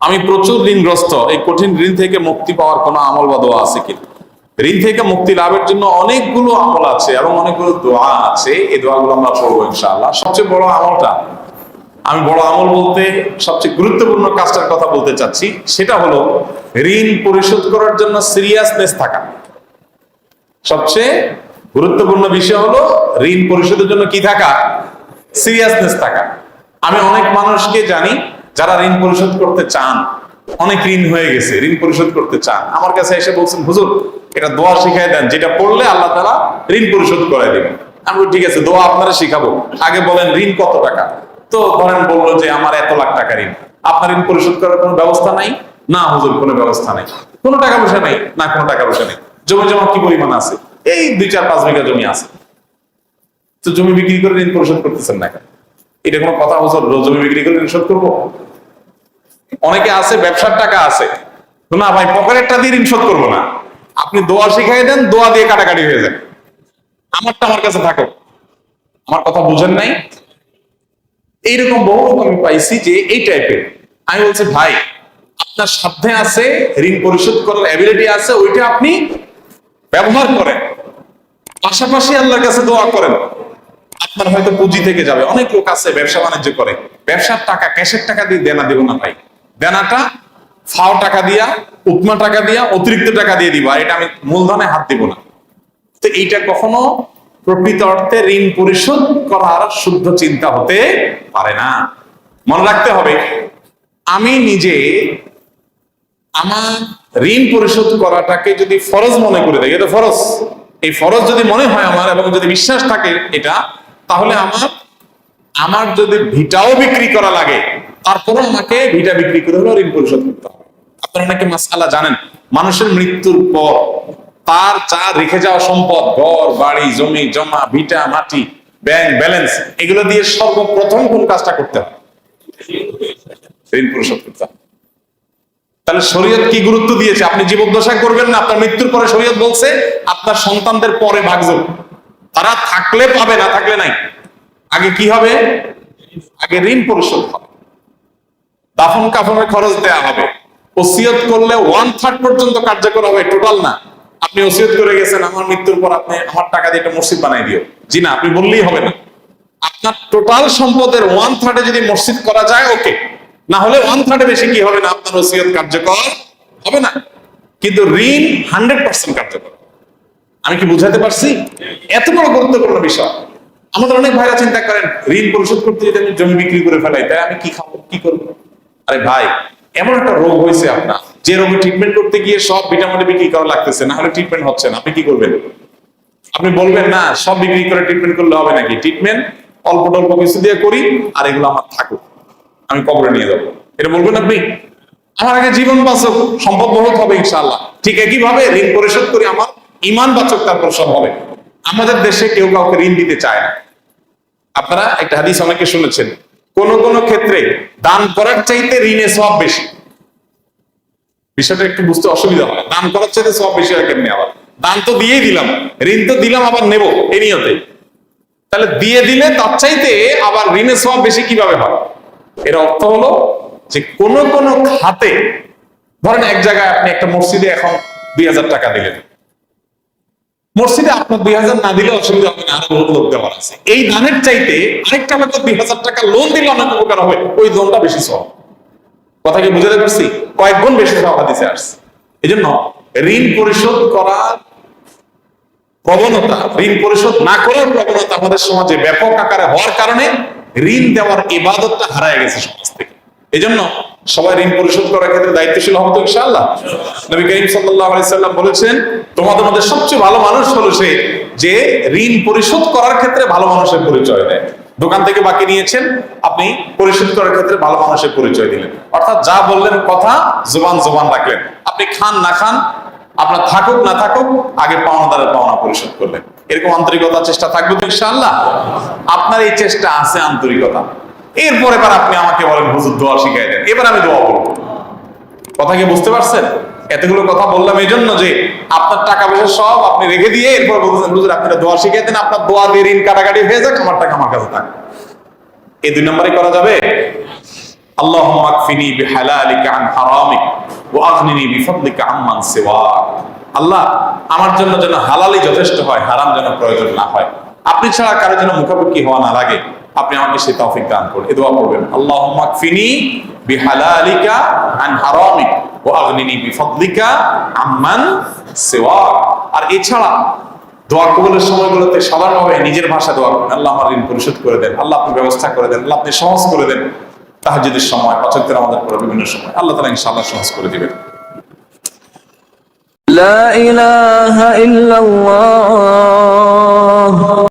আমি প্রচুর ঋণগ্রস্ত। এই কঠিন ঋণ থেকে মুক্তি পাওয়ার কোনো আমল বা দোয়া আছে কি ঋণ থেকে মুক্তি লাভের জন্য অনেকগুলো আমল আছে এবং অনেকগুলো দোয়া আছে। এই দোয়াগুলো আমরা পড়ব ইনশাআল্লাহ। সবচেয়ে বড় আমলটা, আমি বড় আমল বলতে সবচেয়ে গুরুত্বপূর্ণ কাজটার কথা বলতে চাচ্ছি, সেটা হলো ঋণ পরিশোধ করার জন্য সিরিয়াসনেস থাকা। সবচেয়ে গুরুত্বপূর্ণ বিষয় হলো ঋণ পরিশোধের জন্য কি থাকা? সিরিয়াসনেস থাকা। আমি অনেক মানুষকে জানি যারা ঋণ পরিশোধ করতে চান। অনেক ঋণ হয়ে গেছে, ঋণ পরিশোধ করতে চান। আমার কাছে এসে বলছেন, হুজুর, এটা দোয়া শিখাই দেন, যেটা পড়লে আল্লাহ তালা ঋণ পরিশোধ করে দেবেন। আমি ঠিক আছে, দোয়া আপনারা শিখাবো। আগে বলেন, ঋণ কত টাকা? তো ধরেন বলল যে, আমার এত লাখ টাকা ঋণ। আপনার ঋণ পরিশোধ করার কোনো ব্যবস্থা নাই? না হুজুর, কোনো ব্যবস্থা নেই। কোনো টাকা পয়সা নেই, না কোনো টাকা পয়সা নেই। জমি জমা কি পরিমাণ আছে? এই দুই চার পাঁচ বিঘা জমি আছে। তো জমি বিক্রি করে ঋণ পরিশোধ করতেছেন না কেন? এটা কোনো কথা হুজুর জমি বিক্রি করে ঋণ শোধ করব? অনেকে আছে, ব্যবসার টাকা আছে। না ভাই, পকেটেরটা দিয়ে ঋণ শোধ করব না। আপনি দোয়া শিখাই দেন, দোয়া দিয়ে কাটাকাটি হয়ে যায় আমারটা আমার কাছে থাকো আমার কথা বুঝেন নাই? এইরকম বহু লোক আমি পাইছি যে এই টাইপের আমি বলছি, ভাই, আপনার সাধ্যে আছে, ঋণ পরিশোধ করার অ্যাবিলিটি আছে, ওইটা আপনি ব্যবহার করেন। পাশাপাশি আল্লাহর কাছে দোয়া করেন। আপনার হয়তো পুঁজি থেকে যাবে। অনেক লোক আছে ব্যবসা বাণিজ্য করে। ব্যবসার টাকা, ক্যাশের টাকা দিয়ে দেনা দেবো না ভাই। দেনাটা ফাও টাকা দিয়া, উপমা টাকা দিয়া, অতিরিক্ত টাকা দিয়ে দিবা এটা আমি মূলধনে হাত দিব না। তো এইটা কখনো প্রকৃত অর্থে ঋণ পরিশোধ করার শুদ্ধ চিন্তা হতে পারে না। মনে রাখতে হবে, আমি নিজে আমার ঋণ পরিশোধ করাটাকে যদি ফরজ মনে করে দেয় এটা ফরজ। এই ফরজ যদি মনে হয় আমার এবং যদি বিশ্বাস থাকে, এটা তাহলে আমার আমার যদি ভিটাও বিক্রি করা লাগে, তারপরে আমাকে ভিটা বিক্রি করে হলেও ঋণ পরিশোধ করতে হবে। আপনারা অনেকে মাসালা জানেন, মানুষের মৃত্যুর পর তার যা রেখে যাওয়া সম্পদ, ঘর, বাড়ি, জমি, জমা, ভিটা, মাটি, ব্যাংক ব্যালেন্স, এগুলো দিয়ে সর্বপ্রথম কোন কাজটা করতে হবে? ঋণ পরিশোধ করতে হবে। তাহলে শরীয়ত কি গুরুত্ব দিয়েছে? আপনি জীবদ্দশা করবেন না, আপনার মৃত্যুর পরে শরীয়ত বলছে, আপনার সন্তানদের পরে ভাগযোগ। তারা থাকলে পাবে, না থাকলে নাই। আগে কি হবে? আগে ঋণ পরিশোধ হবে। দাফন কাফনের খরচ দেয়া হবে। ওসিয়ত করলে ওয়ান থার্ড পর্যন্ত কার্যকর হবে টোটাল না। আপনি ওসিয়ত করে গেছেন, আমার মৃত্যুর পর আপনি আমার টাকা দিয়ে একটা মসজিদ বানাই দিও। জি না, আপনি বললেই হবে না। আপনার টোটাল সম্পদের ওয়ান থার্ডে যদি মসজিদ করা যায় ওকে না হলে ওয়ান থার্ডে বেশি কি হবে না? আপনার ওসিয়ত কার্যকর হবে না। কিন্তু ঋণ হান্ড্রেড পার্সেন্ট কার্যকর। আমি কি বুঝাতে পারছি? এত বড় গুরুত্বপূর্ণ বিষয়। আমাদের অনেক ভাইরা চিন্তা করেন, ঋণ পরিশোধ করতে যদি আমি জমি বিক্রি করে ফেলাই তাই আমি কি খাব, কি করব? আরে ভাই, এমন একটা রোগ হয়েছে আপনার। যে রোগে ট্রিটমেন্ট করতে গিয়ে সব ভিটামিন বিক্রি করা লাগতেছে, না হলে ট্রিটমেন্ট হচ্ছে না। আপনি কি করবেন? আপনি বলবেন, না, সব বিক্রি করে ট্রিটমেন্ট করলে হবে নাকি? ট্রিটমেন্ট অল্প অল্প কিছু দিয়ে করি, আর এগুলো আমার থাকুক। আমি কবরে নিয়ে যাব। এটা বলবেন আপনি? আমার আগে জীবন বাঁচক, সম্পদ বহুত হবে ইনশাআল্লাহ। ঠিক একইভাবে ঋণ পরিশোধ করি, আমার ইমান বাচক তারপর সব হবে। আমাদের দেশে কেউ কাউকে ঋণ দিতে চায় না। আপনারা একটা হাদিস অনেকে শুনেছেন, কোন কোন ক্ষেত্রে দান করার চাইতে ঋণে সব বেশি। বিষয়টা একটু বুঝতে অসুবিধা হয় দান করার চাইতে সব বেশি হয় কেমনি আবার? দান তো দিয়েই দিলাম, ঋণ তো দিলাম, আবার নেব এই নিয়তে। তাহলে দিয়ে দিলে তার চাইতে আবার ঋণের সব বেশি কীভাবে হয়? এর অর্থ হলো যে কোন কোন খাতে, ধরেন এক জায়গায় আপনি একটা মসজিদে এখন দুই হাজার টাকা দিলেন। মসজিদে আপনার দুই হাজার না দিলে অসুবিধা হবে না, আরও বহুত লোক দেওয়ার আছে। এই দানের চাইতে আরেকটা লোক দুই হাজার টাকা লোন দিলে অনেক উপকার হবে, ওই লোনটা বেশি সব কথা কি বুঝাতে পারছি? কয়েক গুণ বেশি সব হাদিসে আসছে। এই জন্য ঋণ পরিশোধ করার প্রবণতা, ঋণ পরিশোধ না করার প্রবণতা আমাদের সমাজে ব্যাপক আকারে হওয়ার কারণে ঋণ দেওয়ার ইবাদতটা হারায় গেছে সমাজ থেকে। এই জন্য সবাই ঋণ পরিশোধ করার ক্ষেত্রে দায়িত্বশীল হব তো ইনশাআল্লাহ। নবী করিম সাল্লাম বলেছেন তোমাদের মধ্যে সবচেয়ে ভালো মানুষ হলো সে যে ঋণ পরিশোধ করার ক্ষেত্রে ভালো মানুষের পরিচয় দেয়। দোকান থেকে বাকি নিয়েছেন, আপনি পরিশোধ করার ক্ষেত্রে ভালো মানুষের পরিচয় দিলেন। অর্থাৎ যা বললেন কথা জোবান জোবান রাখলেন। আপনি খান না খান, আপনার থাকুক না থাকুক, আগে পাওনাদারের পাওনা পরিশোধ করলেন। এরকম আন্তরিকতার চেষ্টা থাকবে তো ইনশাআল্লাহ? আপনার এই চেষ্টা আছে আন্তরিকতা। এরপরে এবার আপনি আমাকে বলেন, হুজুর, দোয়া শিখাই দেন। এবার আমি দোয়া করব। কথা কি বুঝতে পারছেন? এতগুলো কথা বললাম এই জন্য যে আপনার টাকা পয়সা সব আপনি রেখে দিয়ে এরপর বলতেছেন, হুজুর আপনারা দোয়া শিখাই দেন, আপনার দোয়া দিয়ে ঋণ কাটাকাটি হয়ে যাক, আমার টাকা আমার কাছে থাক। এই দুই নম্বরে করা যাবে? আল্লাহ মাকফিনি বিহালালিকা আন হারামিক ওয়া আগনিনি বিফদলিকা আম্মান সিওয়াক। আল্লাহ, আমার জন্য যেন হালালই যথেষ্ট হয়, হারাম যেন প্রয়োজন না হয়। আপনি ছাড়া কারও যেন মুখাপুখি হওয়া না লাগে। আপনি আমাকে সেই তৌফিক দান করুন এই দোয়া করবেন আল্লাহুম্মা কফিনি বিহালালিকা আন হারামিক ওয়া আগনিনি বিফদলিকা আম্মান সিওয়াক আর এছাড়া দোয়া কবুলের সময়গুলোতে সাধারণভাবে নিজের ভাষা দোয়া করেন আল্লাহ আমার ঋণ পরিশোধ করে দেন আল্লাহ আপনি ব্যবস্থা করে দেন আল্লাহ আপনি সহজ করে দেন তাহাজ্জুদের সময় পাচকের আমাদের পরে বিভিন্ন সময় আল্লাহ তালা ইনশাআল্লাহ সহজ করে দিবেন لا إله إلا الله